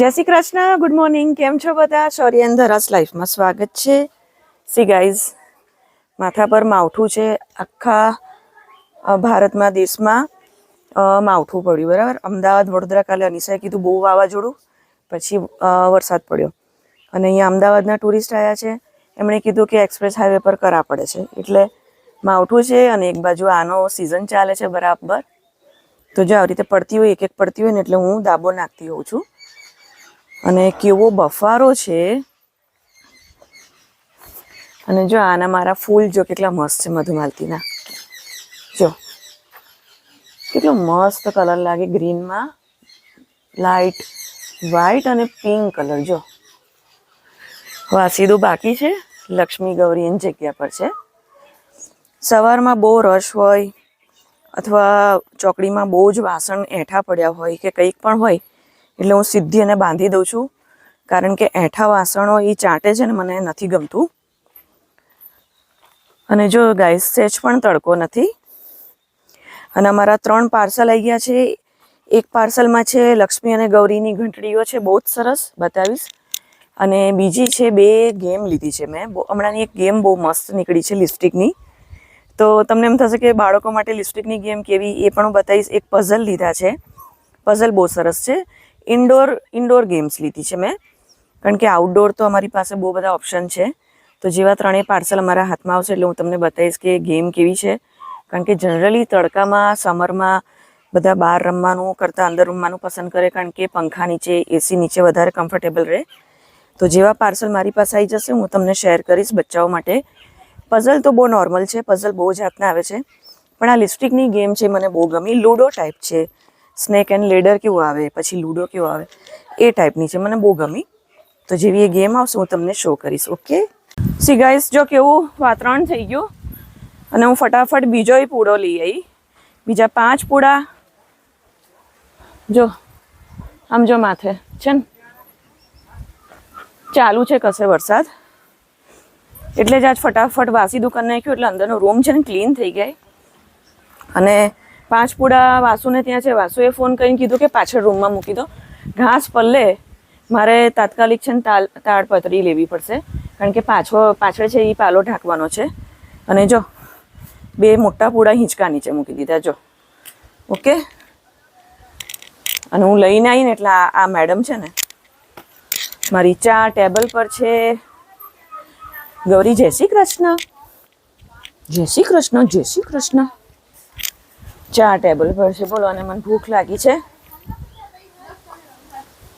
જય Shri Krishna good morning કેમ છો બધા? શોર્યન ધરાસ લાઈફમાં સ્વાગત છે. સી ગાઈઝ માથા પર માવઠું છે. આખા ભારતમાં દેશમાં માવઠું પડ્યું, બરાબર? અમદાવાદ, વડોદરા, કાલે અનિસાએ કીધું બહુ વાવાઝોડું. પછી વરસાદ પડ્યો. અને અહીંયા અમદાવાદના ટુરિસ્ટ આવ્યા છે. એમણે કીધું કે એક્સપ્રેસ હાઈવે પર કરા પડે છે. એટલે માવઠું છે અને એક બાજુ આનો સિઝન ચાલે છે બરાબર. તો જો આવી રીતે પડતી હોય એક એક પડતી હોય ને, એટલે હું દાબો નાખતી હોઉં છું. અને કેવો બફારો છે. અને જો આના મારા ફૂલ જો કેટલા મસ્ત છે મધુમાલતીના. જો, કેટલો મસ્ત કલર લાગે ગ્રીનમાં. લાઈટ વ્હાઈટ અને પિંક કલર, જો. વાસીદું બાકી છે. લક્ષ્મી ગૌરી એની જગ્યા પર છે. સવારમાં બહુ રશ હોય, અથવા ચોકડીમાં બહુ જ વાસણ એઠા પડ્યા હોય કે કંઈક પણ હોય એટલે હું સીધી એને બાંધી દઉં છું. કારણ કે એઠા વાસણો એ ચાટે છે ને મને નથી ગમતું. અને જો ગાઈસ સેજ પણ તડકો નથી. અને અમારા ત્રણ પાર્સલ આવી ગયા છે. એક પાર્સલમાં છે લક્ષ્મી અને ગૌરીની ઘંટડીઓ છે, બહુ જ સરસ, બતાવીશ. અને બીજી છે બે ગેમ લીધી છે મેં. બહુ- હમણાંની એક ગેમ બહુ મસ્ત નીકળી છે લિપસ્ટિકની. તો તમને એમ થશે કે બાળકો માટે લિપસ્ટિકની ગેમ કેવી, એ પણ હું બતાવીશ. એક પઝલ લીધા છે. પઝલ બહુ સરસ છે. ઇન્ડોર ઇન્ડોર ગેમ્સ લીધી છે મેં. કારણ કે આઉટડોર તો અમારી પાસે બહુ બધા ઓપ્શન છે. તો જેવા ત્રણેય પાર્સલ અમારા હાથમાં આવશે એટલે હું તમને બતાવીશ કે ગેમ કેવી છે. કારણ કે જનરલી તડકામાં સમરમાં બધા બહાર રમવાનું કરતાં અંદર રમવાનું પસંદ કરે કારણ કે પંખા નીચે એસી નીચે વધારે કમ્ફર્ટેબલ રહે. તો જેવા પાર્સલ મારી પાસે આવી જશે, હું તમને શેર કરીશ બચ્ચાઓ માટે. પઝલ તો બહુ નોર્મલ છે પઝલ બહુ જાતના આવે છે. પણ આ લિપસ્ટિકની ગેમ છે, મને બહુ ગમી. લૂડો ટાઈપ છે. સ્નેક એન્ડ લેડર કેવું આવે, પછી લૂડો કેવો આવે, એ ટાઈપની છે, મને બહુ ગમી. તો જેવી એ ગેમ આવશે, હું તમને શો કરીશ ઓકે સી ગાઈસ જો કેવું વાતાવરણ થઈ ગયું, અને હું ફટાફટ બીજોય પૂડો લઈ આવી બીજા પાંચ પૂડા, જો, આમ જો માથે, છે ને? ચાલુ છે કશે વરસાદ. એટલે જ આજ ફટાફટ વાસી દુકાન નાખ્યું, એટલે અંદરનો રૂમ છે ને ક્લીન થઈ ગઈ અને પાંચ પૂડા વાસુને ત્યાં છે, વાસુએ ફોન કરીને કીધું કે પાછળ રૂમમાં મૂકી દો. ઘાસ પલ્લે, મારે તાત્કાલિક છે ને તાલ તાડપત્રી લેવી પડશે. કારણ કે પાછો, પાછળ છે એ પાલો ઢાંકવાનો છે. અને જો, બે મોટા પૂડા હિંચકા નીચે મૂકી દીધા, જો. ઓકે? અને હું લઈને આવીને એટલે આ આ મેડમ છે ને, મારી ચા ટેબલ પર છે. ગૌરી, જય શ્રી કૃષ્ણ. જય શ્રી કૃષ્ણ, જય શ્રી કૃષ્ણ. ચા ટેબલ પર છે. બોલો અને મને ભૂખ લાગી છે.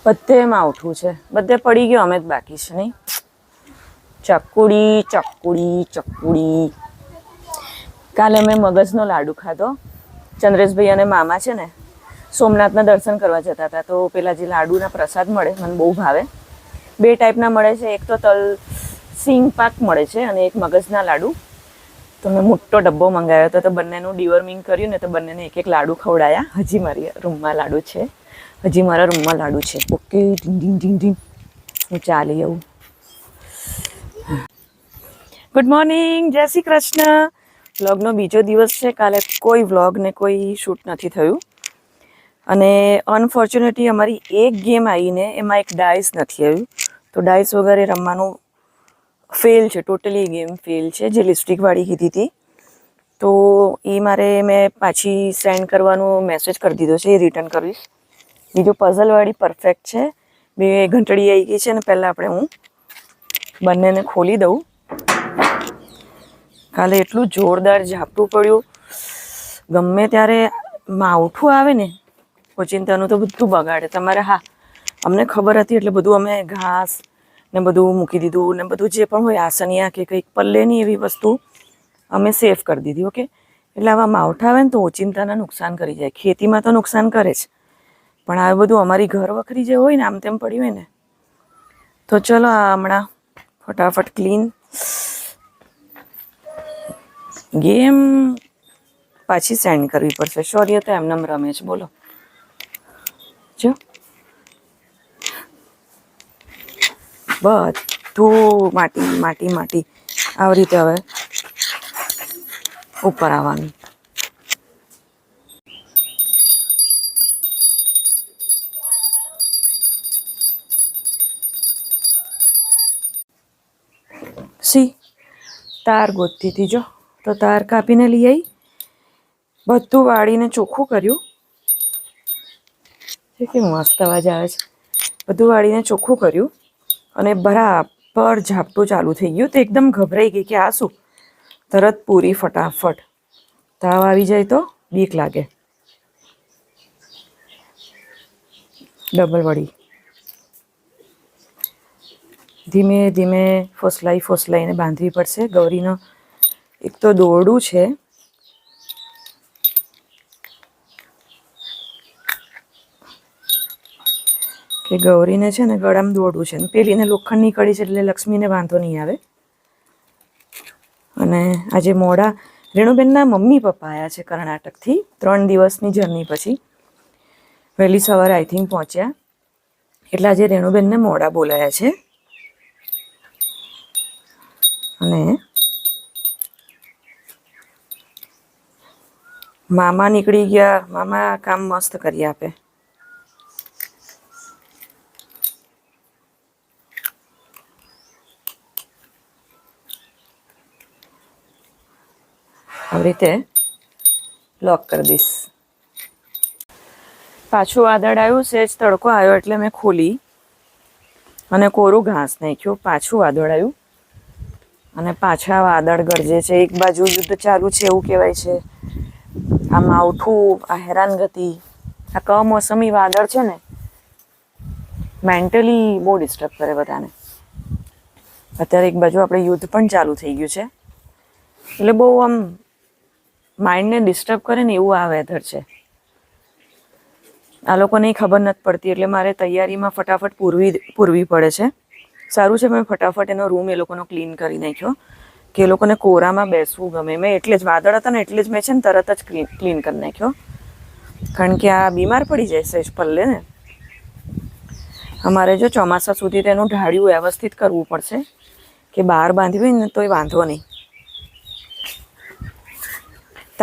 બધેમાં ઉઠવું છે. બધે પડી ગયો, અમે જ બાકી છે, નહીં? ચકુડી ચકુડી ચકુડી. કાલે મેં મગજનો લાડુ ખાધો. ચંદ્રેશભાઈ અને મામા છે ને, સોમનાથના દર્શન કરવા જતા હતા. તો પેલા જે લાડુના પ્રસાદ મળે, મને બહુ ભાવે. બે ટાઈપના મળે છે. એક તો તલ સિંગ પાક મળે છે અને એક મગજના લાડુ. તો મેં મોટો ડબ્બો મંગાવ્યો હતો તો બંનેનું ડિવર્મિંગ કર્યું ને તો બંનેને એક એક લાડુ ખવડાયા. હજી મારી રૂમમાં લાડુ છે. હજી મારા રૂમમાં લાડુ છે. ઓકે ઢીંગ ઢીંગ ઢીંગ ઢીંગ હું ચાલી આવું. ગુડ મોર્નિંગ જય શ્રી કૃષ્ણ. વ્લોગનો બીજો દિવસ છે. કાલે કોઈ વ્લોગ ને કોઈ શૂટ નથી થયું. અને અનફોર્ચ્યુનેટલી અમારી એક ગેમ આવીને એમાં એક ડાઇસ નથી આવ્યું. તો ડાઇસ વગેરે રમવાનું ફેલ છે, ટોટલી ગેમ ફેલ છે, જે લિપસ્ટિકવાળી કીધી હતી. તો એ મારે મેં પાછી સેન્ડ કરવાનો મેસેજ કરી દીધો છે, એ રિટર્ન કરીશ. બીજું પઝલવાળી પરફેક્ટ છે, બે ઘંટડી આવી ગઈ છે ને પહેલાં આપણે હું બંનેને ખોલી દઉં. કાલે એટલું જોરદાર ઝાપટું પડ્યું. ગમે ત્યારે માવઠું આવે ને, ઓચિંતાનું તો બધું બગાડે. તમારે હા, અમને ખબર હતી એટલે બધું અમે ઘાસ ને બધું મૂકી દીધું ને બધું જે પણ હોય આસનિયા કે કંઈક પલ્લેની એવી વસ્તુ અમે સેફ કરી દીધી ઓકે એટલે આવા માવઠા આવે ને તો ઓચિંતાના નુકસાન કરી જાય. ખેતીમાં તો નુકસાન કરે જ પણ આ બધું અમારી ઘર વખરી જે હોય ને આમ તેમ પડ્યું હોય ને, તો ચલો આ હમણાં ફટાફટ ક્લીન ગેમ પાછી સેન્ડ કરવી પડશે. શૌર્ય તો એમને એમ રમે છે. બોલો. જો. બધું માટી માટી માટી. આવી રીતે હવે ઉપર આવવાનું. સી, તાર ગોતતી હતી જો. તો તાર કાપીને લઈ આવી બધું વાળીને ચોખ્ખું કર્યું. કે મસ્ત અવાજ આવે છે. બધું વાળીને ચોખ્ખું કર્યું. અને બરાબર ઝાપટું ચાલુ થઈ ગયું. તો એકદમ ગભરાઈ ગઈ કે આ શું? તરત પૂરી ફટાફટ. તાવ આવી જાય તો બીક લાગે. ડબલ વળી. ધીમે ધીમે ફોસલાઈ ફોસલાઈને બાંધવી પડશે. ગૌરીનો એક તો દોરડું છે. કે ગૌરીને છે ને ગળામાં દોડવું છે. પેલીને લોખંડની કડી છે એટલે લક્ષ્મીને વાંધો નહીં આવે. અને આજે મોડા રેણુબેનના મમ્મી પપ્પા આવ્યા છે કર્ણાટકથી, ત્રણ દિવસની જર્ની પછી. વહેલી સવારે આઈ થિંક પહોંચ્યા. એટલે આજે રેણુબેનને મોડા બોલાયા છે. અને મામા નીકળી ગયા. મામા કામ મસ્ત કરી આપે. આવી રીતે લોક કરી દઈશ. પાછું વાદળ આવ્યું, સેજ તડકો આવ્યો એટલે મેં ખોલી. અને કોરું ઘાસ નાખ્યું, પાછું વાદળ આવ્યું. અને પાછા વાદળ ગરજે છે. એક બાજુ યુદ્ધ ચાલુ છે, એવું કહેવાય છે. આ માવઠું આ હેરાનગતિ, આ કમોસમી વાદળ છે ને મેન્ટલી બહુ ડિસ્ટર્બ કરે બધાને. અત્યારે એક બાજુ આપણે યુદ્ધ પણ ચાલુ થઈ ગયું છે. એટલે બહુ આમ માઇન્ડને ડિસ્ટર્બ કરે ને એવું આ વેધર છે. આ લોકોને ખબર નથી પડતી, એટલે મારે તૈયારીમાં ફટાફટ પૂરવી પૂરવી પડે છે. સારું છે, મેં ફટાફટ એનો રૂમ એ લોકોનો ક્લીન કરી નાખ્યો, કે એ લોકોને કોરામાં બેસવું ગમે. મેં એટલે જ વાદળ હતા ને એટલે જ મેં છે ને તરત જ ક્લીન ક્લીન કરી નાખ્યો. કારણ કે આ બીમાર પડી જાય જ પલ્લે ને. અમારે જો ચોમાસા સુધી તેનું ઢાળિયું વ્યવસ્થિત કરવું પડશે, કે બહાર બાંધવી ને તો તોય વાંધો નહીં.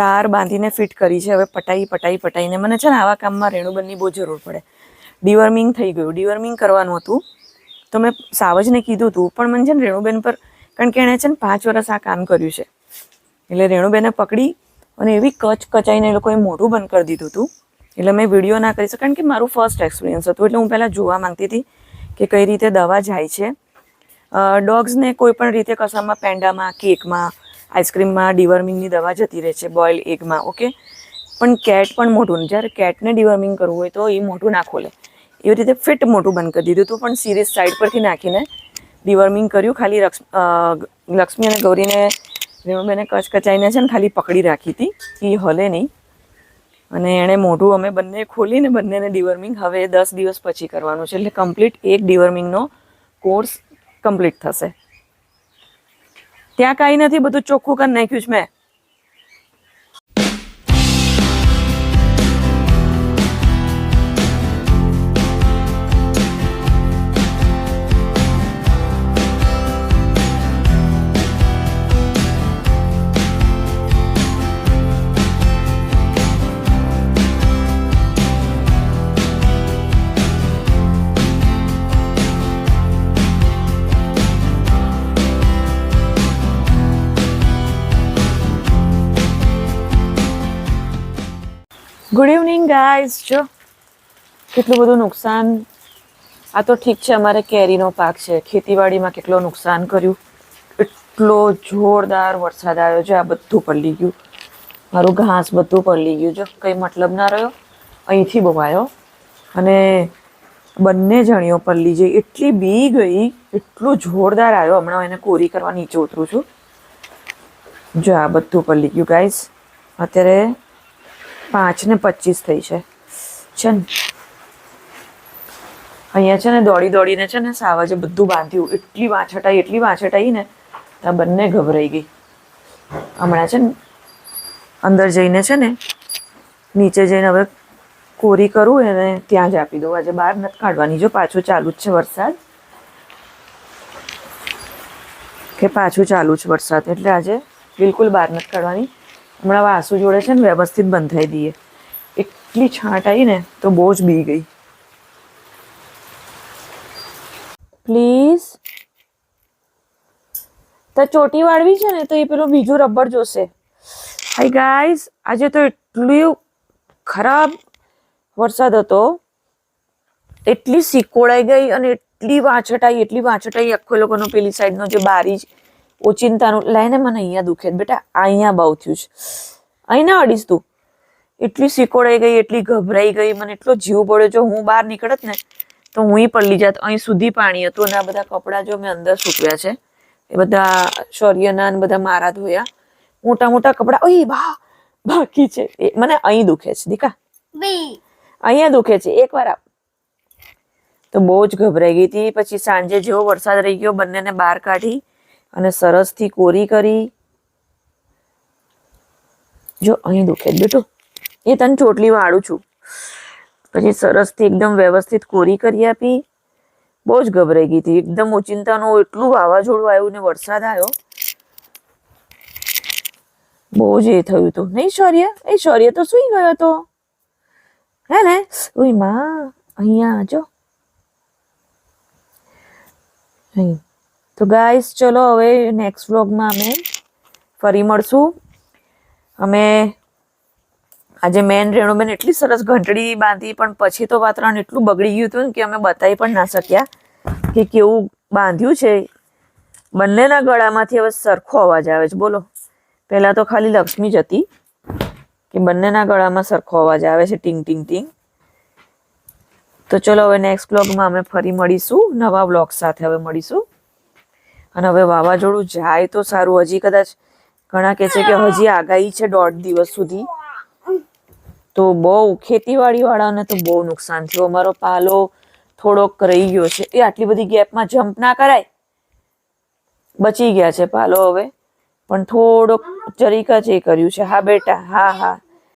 તાર બાંધીને ફિટ કરી છે, હવે પટાઈ પટાઈ, પટાઈને. મને છે ને આવા કામમાં રેણુબનની બહુ જરૂર પડે. ડિવર્મિંગ થઈ ગયું. ડિવર્મિંગ કરવાનું હતું. તો મેં સાવજને કીધું હતું પણ મને છે ને રેણુબેન પર, કારણ કે એણે છે ને પાંચ વર્ષ આ કામ કર્યું છે. એટલે રેણુબેને પકડી અને એવી કચ કચાઈને એ લોકોએ મોઢું બંધ કરી દીધું હતું એટલે મેં વીડિયો ના કરી શકું કારણ કે મારું ફર્સ્ટ એક્સપિરિયન્સ હતું. એટલે હું પહેલાં જોવા માંગતી હતી કે કઈ રીતે દવા જાય છે. ડોગ્સને કોઈ પણ રીતે કસામાં પેંડામાં, કેકમાં આઈસ્ક્રીમમાં ડિવર્મિંગની દવા જતી રહે છે, બોઇલ એગમાં, ઓકે? પણ કેટ પણ મોટું જ્યારે કેટને ડિવર્મિંગ કરવું હોય તો એ મોટું ના ખોલે. એવી રીતે ફિટ મોટું બંધ કરી દીધું હતું, પણ સિરીઝ સાઈડ પરથી નાખીને ડિવર્મિંગ કર્યું. ખાલી લક્ષ લક્ષ્મી અને ગૌરીને, રેણુબેને કચકચાઈને છે ને ખાલી પકડી રાખી હતી એ હલે નહીં. અને એણે મોઢું અમે બંને ખોલીને બંનેને ડિવર્મિંગ હવે દસ દિવસ પછી કરવાનું છે. એટલે કમ્પ્લીટ એક ડિવર્મિંગનો કોર્સ કમ્પ્લીટ થશે. ત્યાં કાંઈ નથી બધું ચોખ્ખું કરી નાખ્યું છે મેં. ગાઈઝ જો. કેટલું બધું નુકસાન. આ તો ઠીક છે, અમારે કેરીનો પાક છે. ખેતીવાડીમાં કેટલો નુકસાન કર્યું. એટલો જોરદાર વરસાદ આવ્યો છે, આ બધું પલળી ગયું. મારું ઘાસ બધું પલળી ગયું. જો, કંઈ મતલબ ના રહ્યો. અહીંથી બહુ આવ્યો અને બંને જણીઓ પલળી જઈ. એટલી બી ગઈ, એટલું જોરદાર આવ્યો. હમણાં એને કોરી કરવા નીચે ઉતરું છું. જો, આ બધું પલળી ગયું ગાઈઝ અત્યારે પાંચ ને પચીસ થઈ છે. છે ને? અહીંયા છે ને દોડી દોડીને છે ને સાવજે બધું બાંધ્યું. એટલી વાછટાઈ એટલી વાછટાઈ ને ત્યાં બંને ગભરાઈ ગઈ. હમણાં છે ને અંદર જઈને છે ને નીચે જઈને હવે કોરી કરું એને ત્યાં જ આપી દઉં. આજે બહાર નથી કાઢવાની. જો પાછું ચાલુ જ છે વરસાદ. કે પાછું ચાલુ છે વરસાદ. એટલે આજે બિલકુલ બહાર નથી કાઢવાની. હમણાં વાસુ જોડે છે ને વ્યવસ્થિત બંધાઈ દઈએ. એટલી છાંટ આવી ને તો બહુ જ બી ગઈ. પ્લીઝ તો ચોટી વાળવી છે ને તો એ પેલું બીજું રબર જોશે. હાઈ ગાઈઝ આજે તો એટલું ખરાબ વરસાદ હતો. એટલી સિકોડાઈ ગઈ અને એટલી વાછટાઈ એટલી વાછટાઈ આખો લોકોનો પેલી સાઈડનો જે બારી જ ઓચિંતાનું લઈને મને અહીંયા દુખે બેટા અહીંયા બહુ થયું છે. અહીં ના અડીશ તું. એટલી સિકોડાઈ ગઈ એટલી ગભરાઈ ગઈ મને એટલો જીવ પડ્યો જો હું બહાર નીકળત ને તો હું પડલી જાત અહીં સુધી પાણી હતું અને આ બધા કપડાં જો મેં અંદર સૂકવ્યા છે. એ બધા શૌર્યના બધા મારા ધોયા. મોટા મોટા કપડાં ઓય બા બાકી છે. મને અહીં દુખે છે દીકા. અહીંયા દુખે છે. એક વાર આપ તો બહુ જ ગભરાઈ ગઈ હતી. પછી સાંજે જેવો વરસાદ રહી ગયો બંનેને બહાર કાઢી. અને સરસથી કોરી કરી. જો, અહીં દુખે બેટો. એ તને ચોટલી વાળું છું. પછી સરસથી એકદમ વ્યવસ્થિત કોરી કરી આપી. બહુ જ ગભરાઈ ગઈ હતી. એકદમ ઓચિંતાનું એટલું વાવાઝોડું આવ્યું ને વરસાદ આવ્યો. બહુ જ એ થયું હતું. નહીં, શૌર્ય? એ શૌર્ય તો સુઈ ગયો હતો. હે ને? ઉઈ માં, અહીંયા જો. અહીં. તો ગાઈસ ચલો હવે નેક્સ્ટ વ્લોગમાં અમે ફરી મળશું. અમે આજે મેન રેણુબેન એટલી સરસ ઘંટડી બાંધી, પણ પછી તો વાતાવરણ એટલું બગડી ગયું હતું કે અમે બતાવી પણ ના શક્યા કે કેવું બાંધ્યું છે. બંનેના ગળામાંથી હવે સરખો અવાજ આવે છે. બોલો. પહેલાં તો ખાલી લક્ષ્મી જ હતી કે બંનેના ગળામાં સરખો અવાજ આવે છે. ટીંગ ટીંગ ટીંગ. તો ચલો હવે નેક્સ્ટ બ્લોગમાં અમે ફરી મળીશું. નવા બ્લોગ સાથે હવે મળીશું. અને હવે વાવાઝોડું જાય તો સારું. હજી કદાચ ઘણા કહે છે કે હજી આગાહી છે દોઢ દિવસ સુધી. તો બહુ ખેતીવાડી વાળાને તો બહુ નુકસાન થયું. અમારો પાલો થોડોક રહી ગયો છે. એ આટલી બધી ગેપમાં જમ્પ ના કરાય. બચી ગયા છે પાલો હવે. પણ થોડોક જરીક જ કર્યું છે. હા બેટા, હા હા.